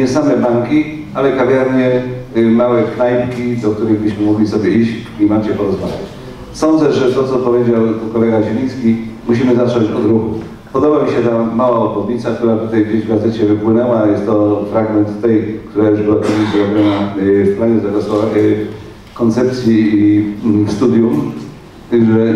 nie same banki, ale kawiarnie, y, małe knajpki, do których byśmy mogli sobie iść w klimacie porozmawiać. Sądzę, że to, co powiedział kolega Zieliński, musimy zacząć od ruchu. Podoba mi się ta mała obwodnica, która tutaj gdzieś w gazecie wypłynęła. Jest to fragment tej, która już była zrobiona y, w planie y, koncepcji i mm, studium, że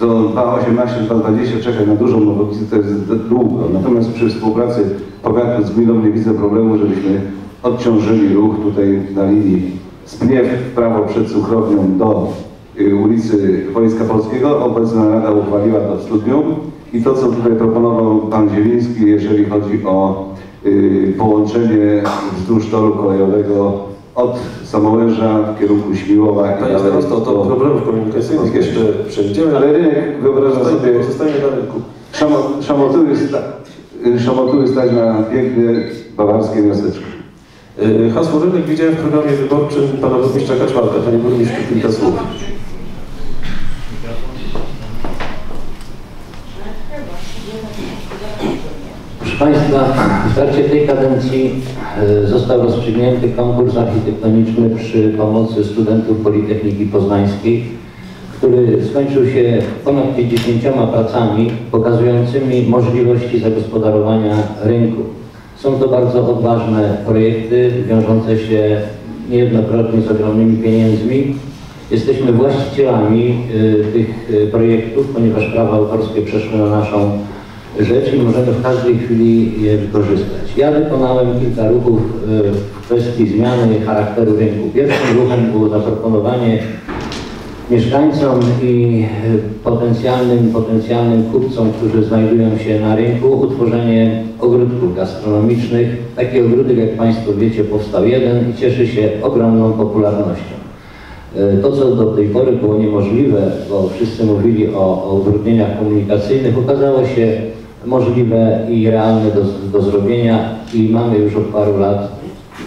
do 2.18-2.20 czekać na dużą obwodnicę to jest długo. Natomiast przy współpracy powiatu z gminą nie widzę problemu, żebyśmy odciążyli ruch tutaj na linii Spniew w prawo przed cukrownią do y, ulicy Wojska Polskiego. Obecna Rada uchwaliła to w studium i to, co tutaj proponował pan Zieliński, jeżeli chodzi o y, połączenie wzdłuż toru kolejowego od Samołęża w kierunku Śmiłowa i Panie dalej starosto, to do- problemów komunikacyjnych jeszcze przejdziemy, Ale rynek, wyobrażam sobie, Pozostanie na rynku. szamo- szamotuły, sta, szamotuły stać na piękne bawarskie miasteczko. Y, Hasło rynek widziałem w programie wyborczym pana burmistrza Kaczmarka. Panie burmistrzu, kilka słów. Proszę Państwa, w trakcie tej kadencji e, został rozstrzygnięty konkurs architektoniczny przy pomocy studentów Politechniki Poznańskiej, który skończył się ponad 50 pracami pokazującymi możliwości zagospodarowania rynku. Są to bardzo odważne projekty, wiążące się niejednokrotnie z ogromnymi pieniędzmi. Jesteśmy właścicielami y, tych y, projektów, ponieważ prawa autorskie przeszły na naszą rzecz i możemy w każdej chwili je wykorzystać. Ja wykonałem kilka ruchów y, w kwestii zmiany charakteru rynku. Pierwszym ruchem było zaproponowanie mieszkańcom i y, potencjalnym, potencjalnym kupcom, którzy znajdują się na rynku, utworzenie ogródków gastronomicznych. Taki ogródek, jak Państwo wiecie, powstał jeden i cieszy się ogromną popularnością. E, To, co do tej pory było niemożliwe, bo wszyscy mówili o, o utrudnieniach komunikacyjnych, okazało się możliwe i realne do, do zrobienia i mamy już od paru lat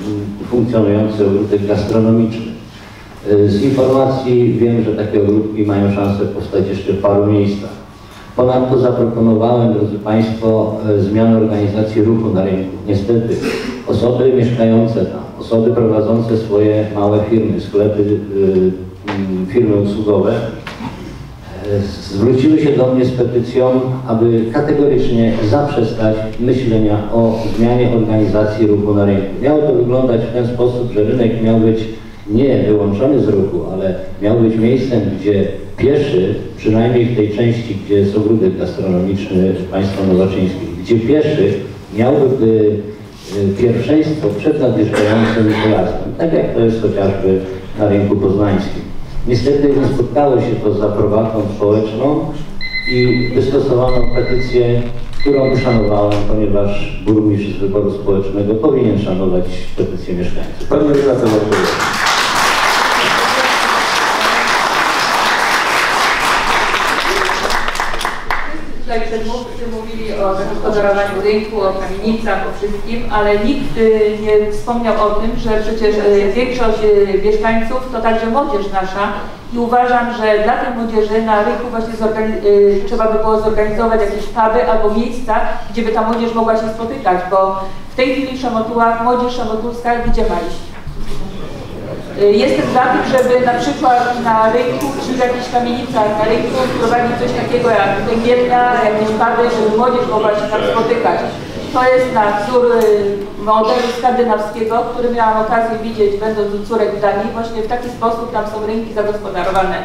mm, funkcjonujący ogródek gastronomiczny. E, Z informacji wiem, że takie ogródki mają szansę powstać jeszcze w paru miejscach. Ponadto zaproponowałem, drodzy Państwo, e, zmianę organizacji ruchu na rynku. Niestety osoby mieszkające tam, osoby prowadzące swoje małe firmy, sklepy, y, mm, firmy usługowe, zwróciły się do mnie z petycją, aby kategorycznie zaprzestać myślenia o zmianie organizacji ruchu na rynku. Miało to wyglądać w ten sposób, że rynek miał być nie wyłączony z ruchu, ale miał być miejscem, gdzie pieszy, przynajmniej w tej części, gdzie jest ogródek gastronomiczny państwa nowoczyńskich, gdzie pieszy miałby y, pierwszeństwo przed nadjeżdżającym pojazdem, tak jak to jest chociażby na rynku poznańskim. Niestety nie spotkało się to z aprobatą społeczną i wystosowano petycję, którą uszanowałem, ponieważ burmistrz z wyboru społecznego powinien szanować petycję mieszkańców. Pani Renata Tutaj przedmówcy mówili o zagospodarowaniu rynku, o kamienicach, o wszystkim, ale nikt y, nie wspomniał o tym, że przecież y, większość y, mieszkańców to także młodzież nasza i uważam, że dla tej młodzieży na rynku właśnie trzeba by było zorganizować jakieś puby albo miejsca, gdzie by ta młodzież mogła się spotykać, bo w tej chwili w Szamotułach młodzież szamotulska gdzie ma iść? Y, Jestem za tym, żeby na przykład na rynku czy w jakichś kamienicach na rynku wprowadzić coś takiego jak węgielnia, jakieś puby, żeby młodzież mogła się tam spotykać. To jest na wzór y, modelu skandynawskiego, który miałam okazję widzieć będąc u córek w Danii. Właśnie w taki sposób tam są rynki zagospodarowane,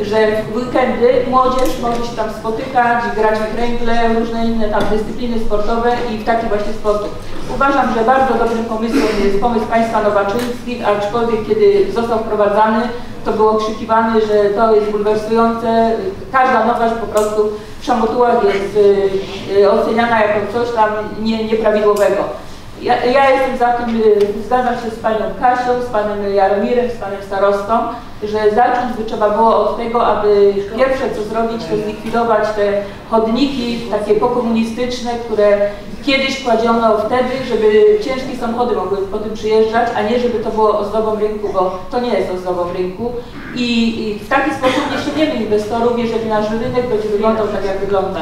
że w weekendy młodzież może się tam spotykać, grać w kręgle, różne inne tam dyscypliny sportowe i w taki właśnie sposób. Uważam, że bardzo dobrym pomysłem jest pomysł państwa Nowaczyńskich, aczkolwiek kiedy został wprowadzany, to było krzykiwane, że to jest bulwersujące. Każda nowość po prostu w Szamotułach jest y, y, oceniana jako coś tam nie, nieprawidłowego. Ja, ja jestem za tym, y, zgadzam się z panią Kasią, z panem Jaromirem, z panem starostą, że zacząć by trzeba było od tego, aby pierwsze co zrobić, to zlikwidować te chodniki takie pokomunistyczne, które kiedyś kładziono wtedy, żeby ciężkie samochody mogły po tym przyjeżdżać, a nie żeby to było ozdobą rynku, bo to nie jest ozdobą rynku. I, i w taki sposób nie ściągniemy inwestorów, jeżeli nasz rynek będzie wyglądał tak, jak wygląda.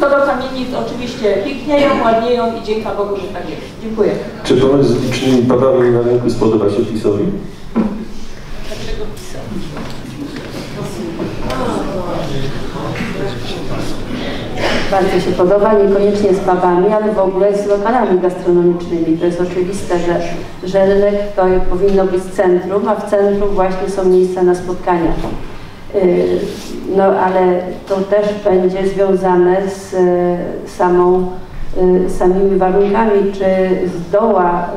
Co do kamienic, oczywiście pięknieją, ładnieją i dzięki Bogu, że tak jest. Dziękuję. Czy pomysł z licznymi padami na rynku spodoba się PiSowi? Bardzo się podoba, niekoniecznie z pubami, ale w ogóle z lokalami gastronomicznymi. To jest oczywiste, że, że rynek to powinno być centrum, a w centrum właśnie są miejsca na spotkania. Yy, No ale to też będzie związane z e, samą, y, samymi warunkami, czy zdoła,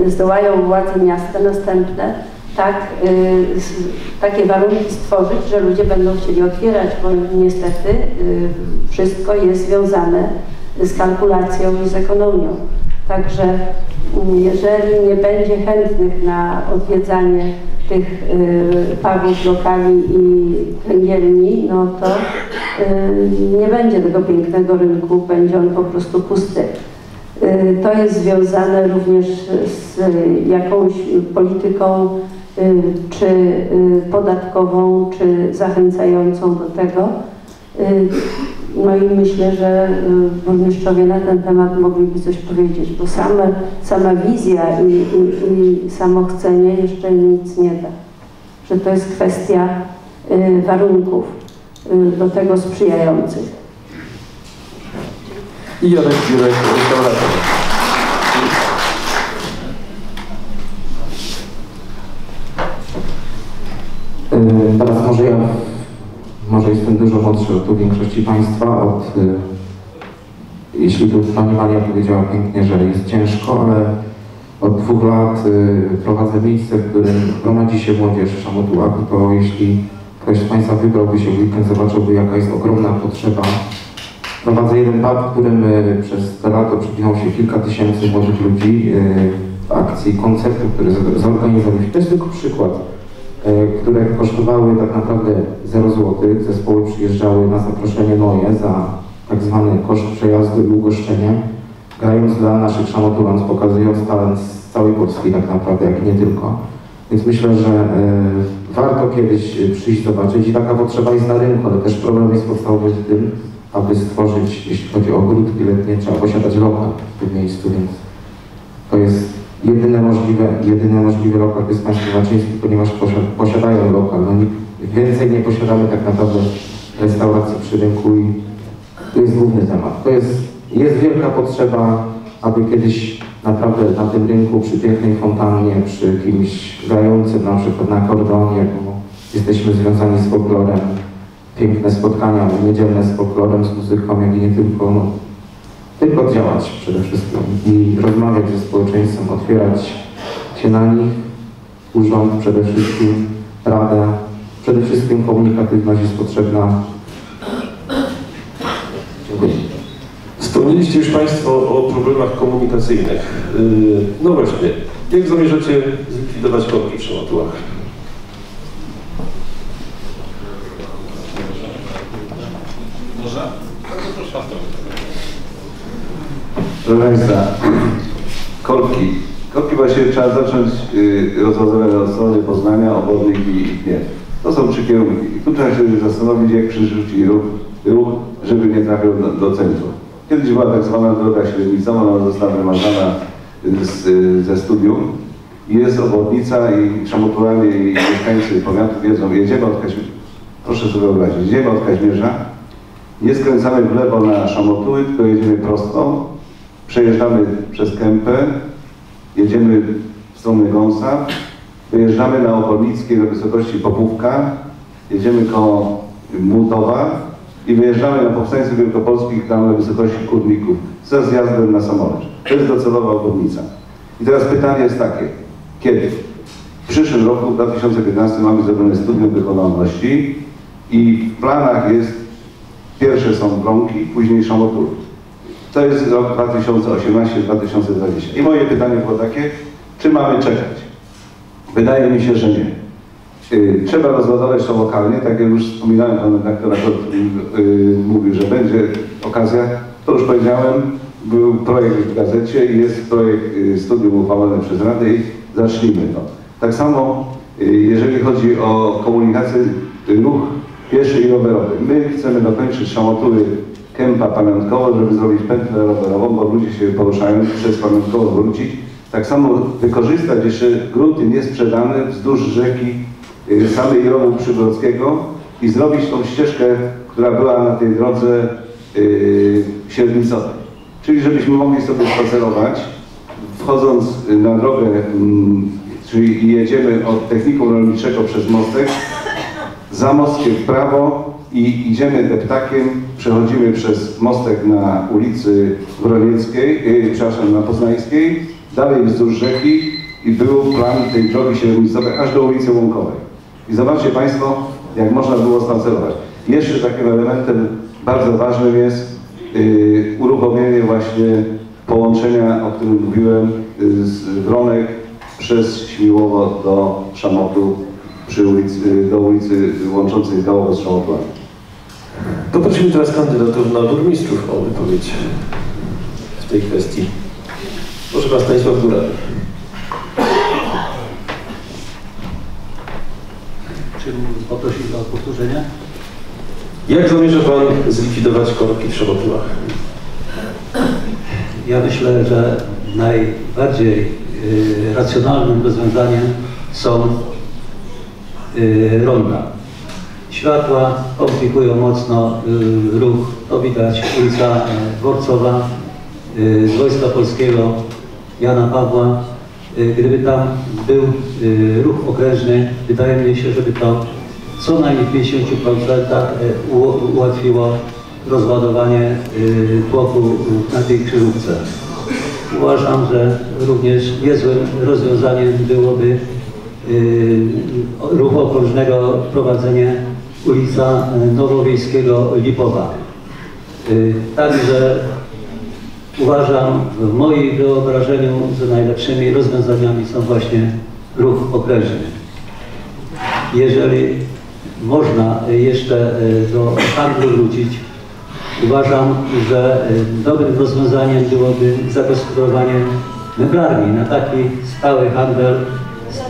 y, zdołają władze miasta następne tak, y, takie warunki stworzyć, że ludzie będą chcieli otwierać, bo niestety y, wszystko jest związane z kalkulacją i z ekonomią. Także mm, jeżeli nie będzie chętnych na odwiedzanie tych y, pubów, lokali i kręgielni, no to y, nie będzie tego pięknego rynku, będzie on po prostu pusty. Y, To jest związane również z jakąś polityką czy y, podatkową, czy zachęcającą do tego. Y, No i myślę, że y, burmistrzowie na ten temat mogliby coś powiedzieć, bo same, sama wizja i, i, i samo chcenie jeszcze nic nie da. Że to jest kwestia y, warunków y, do tego sprzyjających. I Jarek Biurek, restaurator. Dużo młodszy od większości Państwa, od, y, jeśli tu Pani Maria powiedziała pięknie, że jest ciężko, ale od dwóch lat y, prowadzę miejsce, w którym gromadzi się młodzież w Szamotułach, to jeśli ktoś z Państwa wybrałby się w weekend, zobaczyłby jaka jest ogromna potrzeba. Prowadzę jeden pub, w którym y, przez te lata przewinęło się kilka tysięcy młodych ludzi w akcji koncertów, które z- zorganizowaliśmy. To jest tylko przykład które kosztowały tak naprawdę 0 zł. Zespoły przyjeżdżały na zaproszenie moje za tak zwany koszt przejazdu i ugoszczenie, grając dla naszych szamotulans, pokazując talent z całej Polski tak naprawdę, jak nie tylko. Więc myślę, że e, warto kiedyś e, przyjść zobaczyć i taka potrzeba jest na rynku, ale też problem jest podstawowy w tym, aby stworzyć, jeśli chodzi o ogródki letnie, trzeba posiadać lokal w tym miejscu, więc to jest jedyne możliwe, jedyny możliwy lokal jest Waczyński, ponieważ posi- posiadają lokal. No więcej nie posiadamy tak naprawdę restauracji przy rynku i to jest główny temat. To jest, jest wielka potrzeba, aby kiedyś naprawdę na tym rynku, przy pięknej fontannie, przy kimś grającym na przykład na akordeonie, bo jesteśmy związani z folklorem, piękne spotkania niedzielne z folklorem, z muzyką, jak i nie tylko, no, tylko działać przede wszystkim i rozmawiać ze społeczeństwem, otwierać się na nich, urząd przede wszystkim, rada, przede wszystkim komunikatywność jest potrzebna. Dziękuję. Wspomnieliście już Państwo o problemach komunikacyjnych. Yy, No właśnie, jak zamierzacie zlikwidować korki w Szamotułach? Proszę Państwa, korki. Korki właściwie trzeba zacząć y, rozwiązywać od strony Poznania, Obodnik i Gniew. To są trzy kierunki. I tu trzeba się zastanowić, jak przyrzucić ruch, ruch żeby nie trafił do, do centrum. Kiedyś była tak zwana droga średnicowa, ona została wymazana z, y, ze studium. Jest obwodnica i szamotułanie i mieszkańcy powiatu wiedzą, jedziemy od Kaźmierza, proszę sobie wyobrazić, jedziemy od Kaźmierza, nie skręcamy w lewo na Szamotuły, tylko jedziemy prosto, przejeżdżamy przez Kępę, jedziemy w stronę Gąsa, wyjeżdżamy na Okolickiej do wysokości Popówka, jedziemy koło Mutowa i wyjeżdżamy na Powstańców Wielkopolskich tam na wysokości Kurników ze zjazdem na Samoręcz. To jest docelowa obwodnica. I teraz pytanie jest takie, kiedy? W przyszłym roku, w 2015 mamy zrobione studium wykonalności i w planach jest, pierwsze są Bronki, później Szamotuły. To jest rok 2018-2020. I moje pytanie było takie, czy mamy czekać? Wydaje mi się, że nie. Y, Trzeba rozładować to lokalnie, tak jak już wspominałem, pan redaktor akurat, y, mówił, że będzie okazja. To już powiedziałem, był projekt w gazecie i jest projekt y, studium uchwalone przez Radę i zacznijmy to. Tak samo, y, jeżeli chodzi o komunikację, y, ruch pieszy i rowerowy. My chcemy dokończyć szamotury kępa pamiątkowo, żeby zrobić pętlę rowerową, bo ludzie się poruszają przez pamiątkowo wrócić. Tak samo wykorzystać jeszcze grunty niesprzedane wzdłuż rzeki y, samej Rowu Przybrodzkiego i zrobić tą ścieżkę, która była na tej drodze y, średnicowej. Czyli żebyśmy mogli sobie spacerować, wchodząc na drogę, mm, czyli jedziemy od technikum rolniczego przez mostek, za mostkiem w prawo i idziemy deptakiem, przechodzimy przez mostek na ulicy Wronieckiej, yy, przepraszam, na Poznańskiej, dalej wzdłuż rzeki i był plan tej drogi średnicowej aż do ulicy Łąkowej. I zobaczcie Państwo, jak można było spacerować. Jeszcze takim elementem bardzo ważnym jest yy, uruchomienie właśnie połączenia, o którym mówiłem, yy, z Wronek przez Śmiłowo do Szamotu przy ulicy, do ulicy łączącej Gałowo z Szamotłami. Poprosimy teraz kandydatów na burmistrzów o wypowiedź w tej kwestii. Proszę Pan Stanisław Góra. Czy poprosić o powtórzenie? Jak zamierza Pan zlikwidować korki w Szabotyłach? Ja myślę, że najbardziej y, racjonalnym rozwiązaniem są y, ronda. Światła komplikują mocno y, ruch. To widać ulica y, Dworcowa y, Wojska Polskiego Jana Pawła. Y, gdyby tam był y, ruch okrężny, wydaje mi się, żeby to co najmniej w 50% u- ułatwiło rozładowanie y, tłoku na tej krzyżówce. Uważam, że również niezłym rozwiązaniem byłoby y, ruchu okrążnego prowadzenie ulica Nowowiejskiego Lipowa. Y, Także uważam, w moim wyobrażeniu, że najlepszymi rozwiązaniami są właśnie ruch okrężny. Jeżeli można jeszcze y, do handlu wrócić, uważam, że dobrym rozwiązaniem byłoby zagospodarowanie meblarni na taki stały handel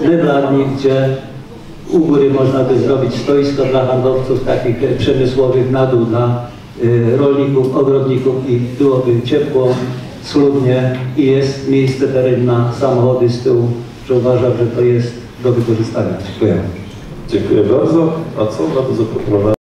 meblarni, gdzie u góry można by zrobić stoisko dla handlowców takich e, przemysłowych, na dół dla y, rolników, ogrodników i byłoby ciepło, schludnie i jest miejsce teren na samochody z tyłu, że uważam, że to jest do wykorzystania. Dziękuję. Dziękuję bardzo. A co na to